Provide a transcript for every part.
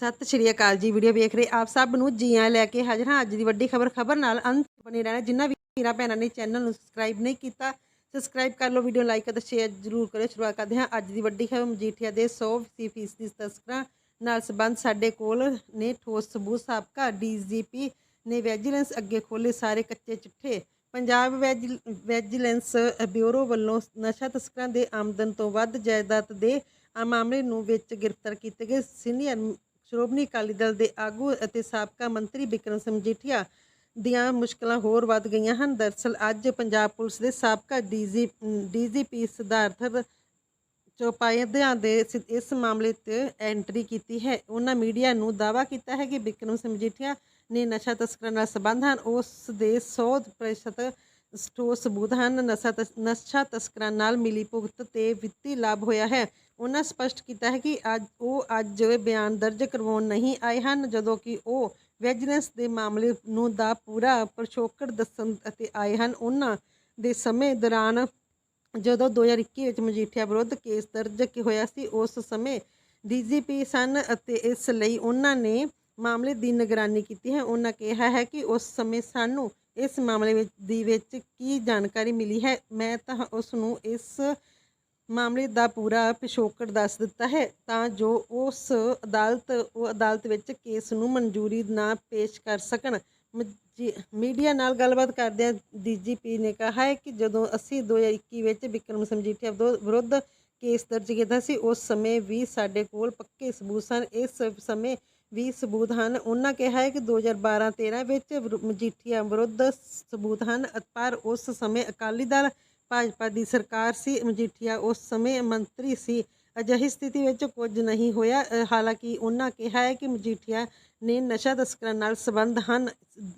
ਸਤਿ ਸ਼੍ਰੀ ਅਕਾਲ ਜੀ, ਵੀਡੀਓ ਵੇਖ ਰਹੇ ਆਪ ਸਭ ਨੂੰ ਜੀਆਂ ਲੈ ਕੇ ਹਾਜ਼ਰ ਹਾਂ। ਅੱਜ ਦੀ ਵੱਡੀ ਖਬਰ ਖਬਰ ਨਾਲ ਅੰਤ ਬਣੇ ਰਹਿਣਾ। ਜਿੰਨਾ ਵੀ ਵੀਰਾਂ ਭੈਣਾਂ ਨੇ ਚੈਨਲ ਨੂੰ ਸਬਸਕ੍ਰਾਈਬ ਨਹੀਂ ਕੀਤਾ ਸਬਸਕ੍ਰਾਈਬ ਕਰ ਲਓ, ਵੀਡੀਓ ਲਾਈਕ ਅਤੇ ਸ਼ੇਅਰ ਜ਼ਰੂਰ ਕਰਿਓ। ਸ਼ੁਰੂਆਤ ਕਰਦੇ ਹਾਂ ਅੱਜ ਦੀ ਵੱਡੀ ਖਬਰ। ਮਜੀਠੀਆ ਦੇ 100 ਫੀਸਦੀ ਤਸਕਰਾਂ ਨਾਲ ਸੰਬੰਧ ਸਾਡੇ ਕੋਲ ਨੇ ਠੋਸ ਸਬੂਤ ਸਾਬਕਾ ਡੀਜੀਪੀ ਨੇ ਵਿਜੀਲੈਂਸ ਅੱਗੇ ਖੋਲੇ ਸਾਰੇ ਕੱਚੇ ਚਿੱਠੇ। ਪੰਜਾਬ ਵੈਜ- ਵਿਜੀਲੈਂਸ ਬਿਊਰੋ ਵੱਲੋਂ ਨਸ਼ਾ ਤਸਕਰਾਂ ਦੇ ਆਮਦਨ ਤੋਂ ਵੱਧ ਜਾਇਦਾਦ ਦੇ ਆ ਮਾਮਲੇ ਨੂੰ ਵਿੱਚ ਗ੍ਰਿਫਤਾਰ ਕੀਤੇ ਗਏ। ਸੀਨੀਅਰ ਸ਼੍ਰੋਮਣੀ ਅਕਾਲੀ ਦਲ ਦੇ ਆਗੂ ਅਤੇ ਸਾਬਕਾ ਮੰਤਰੀ ਬਿਕਰਮ ਸਿੰਘ ਮਜੀਠੀਆ ਦੀਆਂ ਮੁਸ਼ਕਲਾਂ ਹੋਰ ਵੱਧ ਗਈਆਂ ਹਨ। ਦਰਸਲ ਅੱਜ ਪੰਜਾਬ ਪੁਲਿਸ ਦੇ ਸਾਬਕਾ ਡੀਜੀ, ਡੀਜੀਪੀ ਸਿਧਾਰਥ ਚੋਪਾਧਿਆਏ ਦੇ ਇਸ ਮਾਮਲੇ ਤੇ ਐਂਟਰੀ ਕੀਤੀ ਹੈ। ਉਹਨਾਂ ਮੀਡੀਆ ਨੂੰ ਦਾਅਵਾ ਕੀਤਾ ਹੈ ਕਿ ਬਿਕਰਮ ਸਿੰਘ ਮਜੀਠੀਆ ਨੇ ਨਸ਼ਾ ਤਸਕਰਾਂ ਨਾਲ ਸੰਬੰਧ ਹਨ। ਉਸ ਦੇ 100% ਠੋਸ ਸਬੂਤ ਹਨ। ਨਸ਼ਾ ਤਸ- ਨਸ਼ਾ ਤਸਕਰਾਂ ਨਾਲ ਮਿਲੀ ਭੁਗਤ ਤੇ ਵਿੱਤੀ ਲਾਭ ਹੋਇਆ ਹੈ। ਉਹਨਾਂ ਸਪਸ਼ਟ ਕੀਤਾ ਹੈ ਕਿ ਅੱਜ, ਉਹ ਅੱਜ ਬਿਆਨ ਦਰਜ ਕਰਵਾਉਣ ਨਹੀਂ ਆਏ ਹਨ, ਜਦੋਂ ਕਿ ਉਹ ਵਿਜੀਲੈਂਸ ਦੇ ਮਾਮਲੇ ਨੂੰ ਦਾ ਪੂਰਾ ਪ੍ਰਸ਼ੋਕੜ ਦੱਸਣ ਅਤੇ ਆਏ ਹਨ। ਉਹਨਾਂ ਦੇ ਸਮੇਂ ਦੌਰਾਨ ਜਦੋਂ 2021 ਵਿੱਚ ਮਜੀਠੀਆ ਵਿਰੁੱਧ ਕੇਸ ਦਰਜ ਹੋਇਆ ਸੀ, ਉਸ ਸਮੇਂ ਡੀਜੀਪੀ ਸਨ ਅਤੇ ਇਸ ਲਈ ਉਹਨਾਂ ਨੇ ਮਾਮਲੇ ਦੀ ਨਿਗਰਾਨੀ ਕੀਤੀ ਹੈ। ਉਹਨਾਂ ਕਿਹਾ ਹੈ ਕਿ ਉਸ ਸਮੇਂ ਸਾਨੂੰ ਇਸ ਮਾਮਲੇ ਵਿੱਚ, ਦੀ ਵਿੱਚ ਕੀ ਜਾਣਕਾਰੀ ਮਿਲੀ ਹੈ? ਮੈਂ ਤਾਂ ਉਸ ਨੂੰ ਇਸ ਮਾਮਲੇ ਦਾ ਪੂਰਾ ਪਿਛੋਕੜ ਦੱਸ ਦਿੱਤਾ ਹੈ ਤਾਂ ਜੋ ਉਸ ਅਦਾਲਤ, ਉਹ ਅਦਾਲਤ ਵਿੱਚ ਕੇਸ ਨੂੰ ਮਨਜ਼ੂਰੀ ਨਾ ਪੇਸ਼ ਕਰ ਸਕਣ। ਮਜੀ- ਮੀਡੀਆ ਨਾਲ ਗੱਲਬਾਤ ਕਰਦਿਆਂ ਡੀਜੀਪੀ ਨੇ ਕਿਹਾ ਹੈ ਕਿ ਜਦੋਂ ਅਸੀਂ 2021 ਵਿੱਚ ਵਿਕਰਮ ਸਿੰਘ ਮਜੀਠੀਆ ਵਿਰੋ- ਵਿਰੁੱਧ ਕੇਸ ਦਰਜ ਕੀਤਾ ਸੀ, ਉਸ ਸਮੇਂ ਵੀ ਸਾਡੇ ਕੋਲ ਪੱਕੇ ਸਬੂਤ ਸਨ। ਇਸ ਸਮੇਂ ਵੀ ਸਬੂਤ ਹਨ। ਉਹਨਾਂ ਕਿਹਾ ਹੈ ਕਿ 2012-13 ਵਿੱਚ ਵਿਰੁ- ਮਜੀਠੀਆ ਵਿਰੁੱਧ ਸਬੂਤ ਹਨ, ਪਰ ਉਸ ਸਮੇਂ ਅਕਾਲੀ ਦਲ ਭਾਜਪਾ ਦੀ ਸਰਕਾਰ ਸੀ, ਮਜੀਠੀਆ ਉਸ ਸਮੇਂ ਮੰਤਰੀ ਸੀ। ਅਜਿਹੀ ਸਥਿਤੀ ਵਿੱਚ ਕੁਝ ਨਹੀਂ ਹੋਇਆ। ਹਾਲਾਂਕਿ ਉਹਨਾਂ ਕਿਹਾ ਹੈ ਕਿ ਮਜੀਠੀਆ ਨੇ ਨਸ਼ਾ ਤਸਕਰਾਂ ਨਾਲ ਸੰਬੰਧ ਹਨ।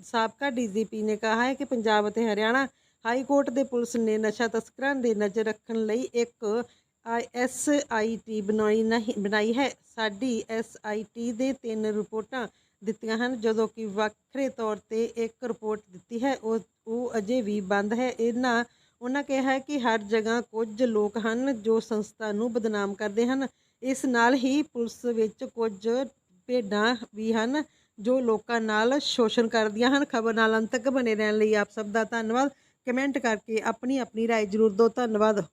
ਸਾਬਕਾ ਡੀਜੀਪੀ ਨੇ ਕਿਹਾ ਹੈ ਕਿ ਪੰਜਾਬ ਅਤੇ ਹਰਿਆਣਾ ਹਾਈ ਕੋਰਟ ਦੇ ਪੁਲਿਸ ਨੇ ਨਸ਼ਾ ਤਸਕਰਾਂ ਦੇ ਨਜ਼ਰ ਰੱਖਣ ਲਈ ਇੱਕ ਐਸਆਈਟੀ ਬਣਾਈ ਨਹੀਂ ਬਣਾਈ ਹੈ ਸਾਡੀ ਐਸਆਈਟੀ ਦੇ ਤਿੰਨ ਰਿਪੋਰਟਾਂ ਦਿੱਤੀਆਂ ਹਨ ਜਦੋਂ ਕਿ ਵੱਖਰੇ ਤੌਰ ਤੇ ਇੱਕ ਰਿਪੋਰਟ ਦਿੱਤੀ ਹੈ ਉਹ ਉਹ ਅਜੇ ਵੀ ਬੰਦ ਹੈ ਇਹਨਾਂ ਉਹਨਾਂ ਕਿਹਾ ਹੈ ਕਿ ਹਰ ਜਗ੍ਹਾ ਕੁਝ ਲੋਕ ਹਨ ਜੋ ਸੰਸਥਾ ਨੂੰ ਬਦਨਾਮ ਕਰਦੇ ਹਨ ਇਸ ਨਾਲ ਹੀ ਪੁਲਿਸ ਵਿੱਚ ਕੁਝ ਭੇਡਾਂ ਵੀ ਹਨ ਜੋ ਲੋਕਾਂ ਨਾਲ ਸ਼ੋਸ਼ਣ ਕਰਦੀਆਂ ਹਨ ਖਬਰ ਨਾਲ ਅੰਤ ਤੱਕ ਬਨੇ ਰਹਿਣ ਲਈ ਆਪ ਸਭ ਦਾ ਧੰਨਵਾਦ ਕਮੈਂਟ ਕਰਕੇ ਆਪਣੀ ਆਪਣੀ رائے ਜ਼ਰੂਰ ਦਿਓ ਧੰਨਵਾਦ